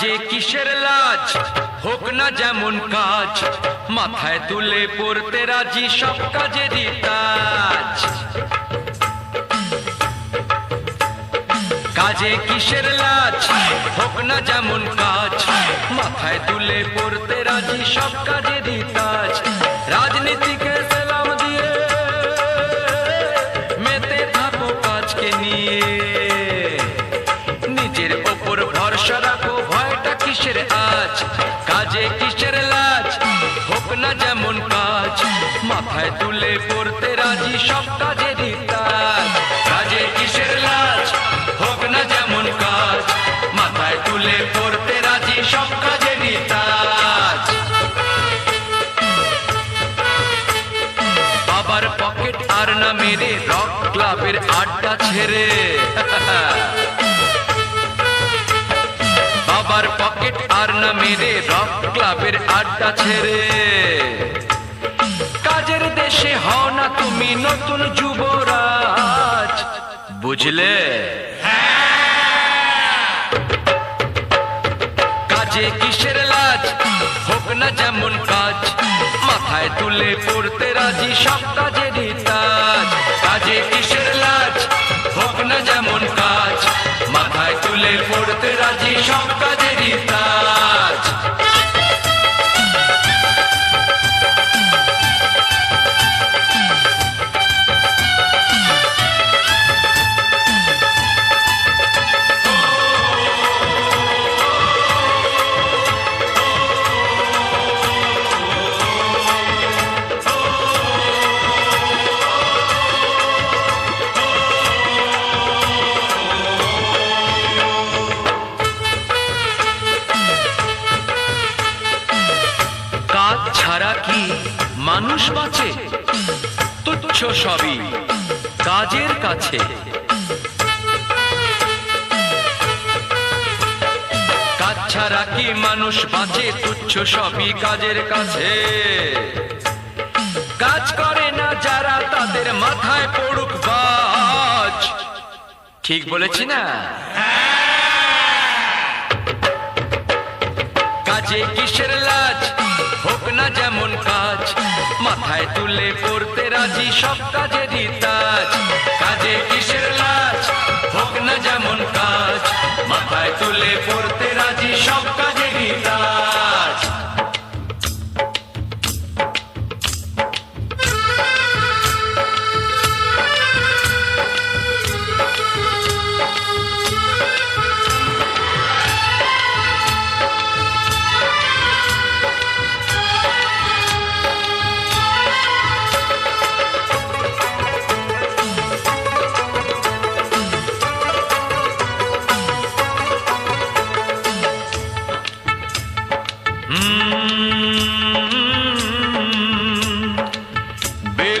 কাজে কিসের লাজ? হোক না যেমন কাজ, মাথায় তুলে পড়তে রাজি সব কাজেরই তাজ কাজে কিসের লাজ? হোক না যেমন কাজ, মাথায় তুলে পড়তে রাজি সব কাজেরই তাজ না যেমন কাজ, মাথায় তুলে পড়তে রাজি সব কাজেরই কাজে কিসের লাজ? হোক না যেমন কাজ, মাথায় তুলে পড়তে রাজি সব কাজেরই বাবার পকেট আর না মেরে রক ক্লাবের আড্ডা ছেড়ে। বাবার পকেট আর না মেরে রক আড্ডা ছেড়ে কাজের দেশে হও না তুমি নতুন যুবরাজ। বুঝলে? কাজে কিসের লাজ? হোক না যেমন কাজ, মাথায় তুলে পড়তে রাজি সব কাজেরই তাজ। কাজে কিসের লাজ? হোক না যেমন কাজ মানুষ বাঁচে, তুচ্ছ সবই কাজের কাছে। কাজ ছাড়া কি মানুষ বাঁচে, তুচ্ছ সবই কাজের কাছে। কাজ করে না যারা, তাদের মাথায় পড়ুক বাজ। ঠিক বলেছি না? কাজে কিসের লাজ মাথায় তুলে পড়তে রাজি, সব কাজেরই তাজ কাজে কিসের লাজ? হোক না যেমন কাজ, মাথায় তুলে পড়তে রাজি, সব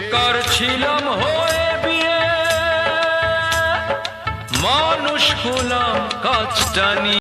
বেকার ছিলাম হয়ে বিয়ে। মানুষ হলাম কাজটা